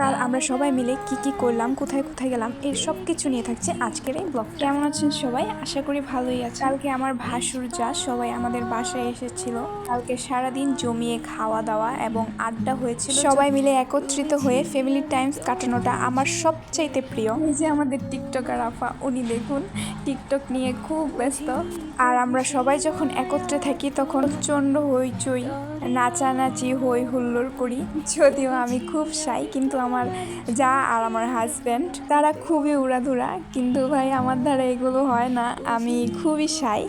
কাল আমরা সবাই মিলে কি কি করলাম কোথায় কোথায় গেলাম এর সব কিছু নিয়ে থাকছে আজকের এই ব্লগ কেমন আছেন সবাই? আশা করি ভালোই আছে কালকে আমার ভাসুর যা সবাই আমাদের বাসায় এসেছিল। কালকে সারাদিন জমিয়ে খাওয়া দাওয়া এবং আড্ডা হয়েছিল। সবাই মিলে একত্রিত হয়ে ফ্যামিলি টাইমস কাটানোটা আমার সবচাইতে প্রিয়। এই যে আমাদের টিকটকার আফা উনি দেখুন টিকটক নিয়ে খুব ব্যস্ত। আর আমরা সবাই যখন একত্রে থাকি তখন প্রচণ্ড হইচই। নাচানাচি হই হুল্লোড় করি। যদিও আমি খুব সাই, কিন্তু আমার যা আর আমার হাজব্যান্ড তারা খুবই উড়াধুরা। কিন্তু ভাই, আমার দ্বারা এগুলো হয় না। আমি খুবই সাই।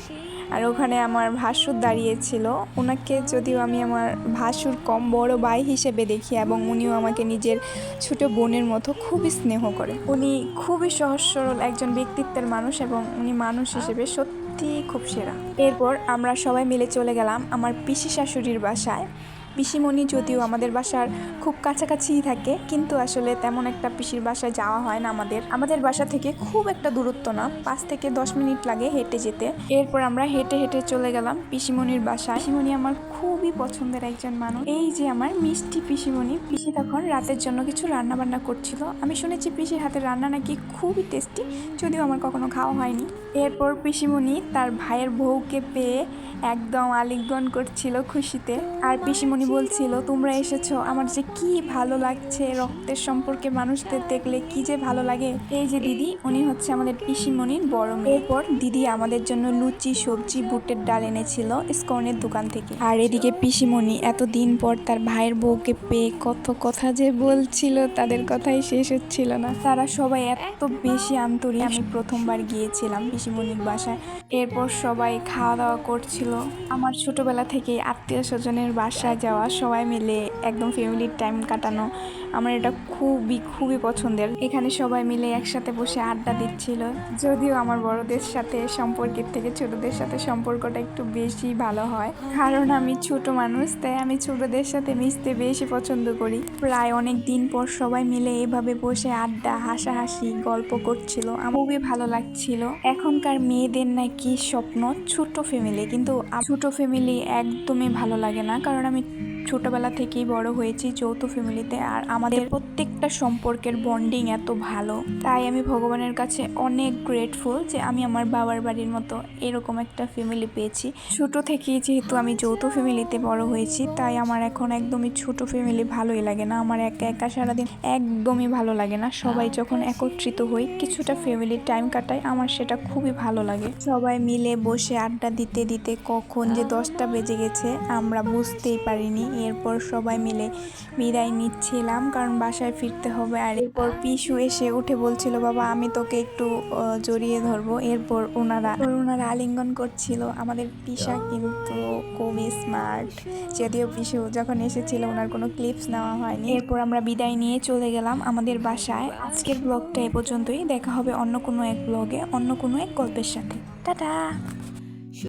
আর ওখানে আমার ভাসুর দাঁড়িয়েছিল। ওনাকে যদিও আমি আমার ভাসুর কম বড় ভাই হিসেবে দেখি এবং উনিও আমাকে নিজের ছোট বোনের মতো খুবই স্নেহ করে। উনি খুবই সহজ সরল একজন ব্যক্তিত্বের মানুষ এবং উনি মানুষ হিসেবে সত্যি খুব সেরা। এরপর আমরা সবাই মিলে চলে গেলাম আমার পিসি শাশুড়ির বাসায়। পিসিমণি যদিও আমাদের বাসার খুব কাছাকাছিই থাকে, কিন্তু আসলে তেমন একটা পিসির বাসায় যাওয়া হয় না আমাদের। আমাদের বাসা থেকে খুব একটা দূরত্ব না, পাঁচ থেকে দশ মিনিট লাগে হেঁটে যেতে। এরপর আমরা হেঁটে হেঁটে চলে গেলাম পিসিমণির বাসায়। পিসিমণি আমার খুবই পছন্দের একজন মানুষ। এই যে আমার মিষ্টি পিসিমণি, পিসি তখন রাতের জন্য কিছু রান্না বান্না করছিল। আমি শুনেছি পিসির হাতের রান্না নাকি খুবই টেস্টি, যদিও আমার কখনো খাওয়া হয়নি। এরপর পিসিমণি তার ভাইয়ের বউকে পেয়ে একদম আলিঙ্গন করছিল খুশিতে। আর পিসিমণি বলছিল, তোমরা এসেছ, আমার যে কি ভালো লাগছে রক্তের সম্পর্কে মানুষদের দেখলে, কি যে ভালো লাগে। এই যে দিদি, উনি হচ্ছে আমাদের পিসিমণির বড় এরপর দিদি আমাদের জন্য লুচি, সবজি, বুটের ডাল এনেছিল স্কর্নের দোকান থেকে। আর এদিকে পিসিমণি এত দিন পর তার ভাইয়ের বউকে পেয়ে কত কথা যে বলছিল, তাদের কথাই শেষ হচ্ছিল না। তারা সবাই এত বেশি আন্তরিক। আমি প্রথমবার গিয়েছিলাম পিসিমণির বাসায়। এরপর সবাই খাওয়া দাওয়া করছিল। আমার ছোটবেলা থেকে আত্মীয় স্বজনের বাসায় যাওয়া সবাই মিলে একদম ফ্যামিলির টাইম কাটানো, আমার এটা খুবই খুবই পছন্দের। এখানে সবাই মিলে একসাথে বসে আড্ডা দিচ্ছিল। যদিও আমার বড়দের সাথে সম্পর্কের থেকে ছোটদের সাথে সম্পর্কটা একটু বেশি ভালো হয়। কারণ আমি ছোট মানুষ, তাই আমি ছোটদের সাথে মিশতে বেশি পছন্দ করি। প্রায় অনেক দিন পর সবাই মিলে এভাবে বসে আড্ডা, হাসাহাসি, গল্প করছিল। খুবই ভালো লাগছিল। এখনকার মেয়েদের নাকি স্বপ্ন ছোট ফ্যামিলি কিন্তু ছোট ফ্যামিলি একদমই ভালো লাগে না। কারণ আমি Mm-hmm. ছোটবেলা থেকেই বড় হয়েছি যৌথ ফ্যামিলিতে আর আমাদের প্রত্যেকটা সম্পর্কের বন্ডিং এত ভালো। তাই আমি ভগবানের কাছে অনেক গ্রেটফুল যে আমি আমার বাবার বাড়ির মতো এরকম একটা ফ্যামিলি পেয়েছি। ছোট থেকেই যেহেতু আমি যৌথ ফ্যামিলিতে বড় হয়েছি, তাই আমার এখন একদমই ছোট ফ্যামিলি ভালোই লাগে না। আমার একা একা সারাদিন একদমই ভালো লাগে না। সবাই যখন একত্রিত হই, কিছুটা ফ্যামিলির টাইম কাটাই, আমার সেটা খুবই ভালো লাগে। সবাই মিলে বসে আড্ডা দিতে দিতে কখন যে দশটা বেজে গেছে, আমরা বুঝতেই পারিনি। এরপর সবাই মিলে বিদায় নিচ্ছিলাম কারণ বাসায় ফিরতে হবে। আর এরপর পিসু এসে উঠে বলছিল বাবা আমি তোকে একটু জড়িয়ে ধরবো। এরপর ওনারা ওনারা আলিঙ্গন করছিল। আমাদের পিসা কিন্তু খুবই স্মার্ট যদিও পিসু যখন এসেছিল ওনার কোনো ক্লিপস নেওয়া হয়নি। এরপর আমরা বিদায় নিয়ে চলে গেলাম আমাদের বাসায়। আজকের ব্লগটা এ পর্যন্তই। দেখা হবে অন্য কোনো এক ব্লগে অন্য কোনো এক গল্পের সাথে। টাটা!